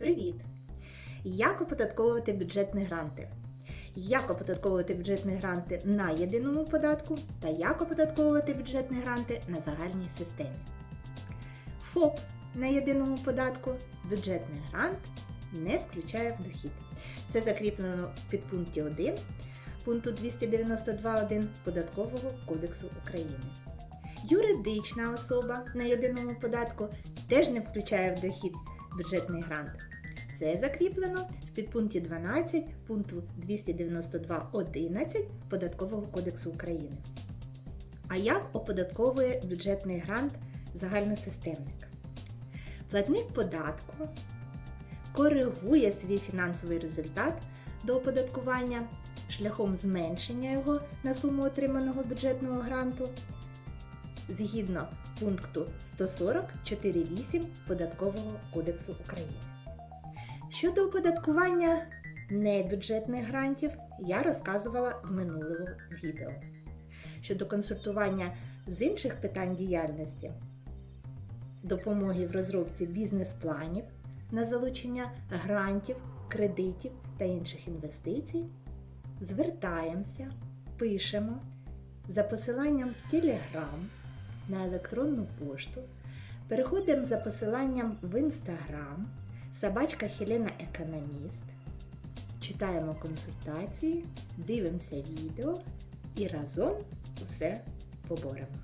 Привіт! Як оподатковувати бюджетні гранти? Як оподатковувати бюджетні гранти на єдиному податку та як оподатковувати бюджетні гранти на загальній системі. ФОП на єдиному податку бюджетний грант не включає в дохід. Це закріплено в підпункті 1 пункту 292.1 Податкового кодексу України. Юридична особа на єдиному податку теж не включає в дохід бюджетний грант. Це закріплено в підпункті 12 пункту 292.11 Податкового кодексу України. А як оподатковує бюджетний грант загальносистемник? Платник податку коригує свій фінансовий результат до оподаткування шляхом зменшення його на суму отриманого бюджетного гранту згідно пункту 140.4.8 Податкового кодексу України. Щодо оподаткування небюджетних грантів я розказувала в минулому відео. Щодо консультування з інших питань діяльності, допомоги в розробці бізнес-планів на залучення грантів, кредитів та інших інвестицій, звертаємося, пишемо за посиланням в Telegram на електронну пошту, переходимо за посиланням в інстаграм, собачка Хелена Економіст, читаємо консультації, дивимося відео і разом усе поборемо.